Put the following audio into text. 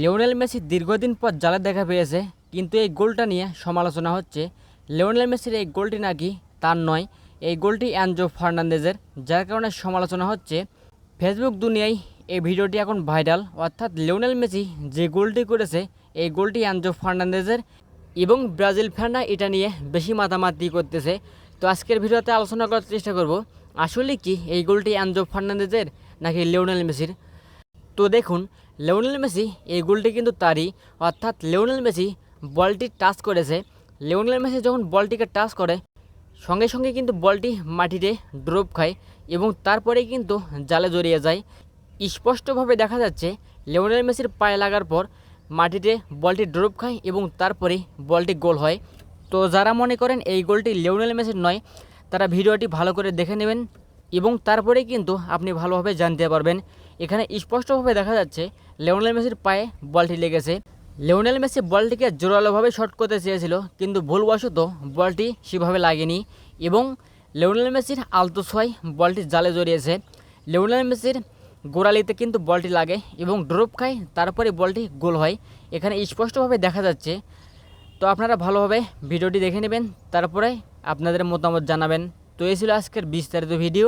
Lionel Messi দীর্ঘদিন পর জালে দেখা পেয়েছে, কিন্তু এই গোলটা নিয়ে সমালোচনা হচ্ছে। লিওনেল মেসির এই গোলটি নাকি তার নয়, এই গোলটি অ্যানজো ফার্নান্দেজের, যার কারণে সমালোচনা হচ্ছে। ফেসবুক দুনিয়ায় এই ভিডিওটি এখন ভাইরাল, অর্থাৎ লিওনেল মেসি যে গোলটি করেছে, এই গোলটি অ্যানজো ফার্নান্দেজের এবং ব্রাজিল ফ্যানরা এটা নিয়ে বেশি মাতামাতি করতেছে। তো আজকের ভিডিওতে আলোচনা করার চেষ্টা করব, আসলে কি এই গোলটি অ্যানজো ফার্নান্দেজের নাকি লিওনেল মেসির? তো দেখুন, লিওনেল মেসি এই গোলটি কিন্তু তারই। অর্থাৎ লেওনেল মেসি বলটি টাচ করেছে। লেওনেল মেসি যখন বলটিকে টাচ করে, সঙ্গে সঙ্গে কিন্তু বলটি মাটিতে ড্রপ খায় এবং তারপরে কিন্তু জালে জড়িয়ে যায়। স্পষ্টভাবে দেখা যাচ্ছে, লিওনেল মেসির পায়ে লাগার পর মাটিতে বলটি ড্রপ খায় এবং তারপরে বলটি গোল হয়। তো যারা মনে করেন এই গোলটি লেওনেল মেসির নয়, তারা ভিডিওটি ভালো করে দেখে নেবেন। এবং তারপরে কিন্তু আপনি ভালোভাবে জানতে পারবেন। এখানে স্পষ্টভাবে দেখা যাচ্ছে, লিওনেল মেসির পায়ে বলটি লেগেছে। লিওনেল মেসি বলটিকে জোরালোভাবে শট করতে চেয়েছিল, কিন্তু ভুলবশত বলটি সেভাবে লাগেনি এবং লিওনেল মেসির আলতো ছোঁয়ায় বলটি জালে জড়িয়েছে। লিওনেল মেসির গোড়ালিতে কিন্তু বলটি লাগে এবং ড্রপ খায়, তারপরে বলটি গোল হয়। এখানে স্পষ্টভাবে দেখা যাচ্ছে। তো আপনারা ভালোভাবে ভিডিওটি দেখে নেবেন, তারপরে আপনাদের মতামত জানাবেন। তো এই ছিল আজকের বিস্তারিত ভিডিও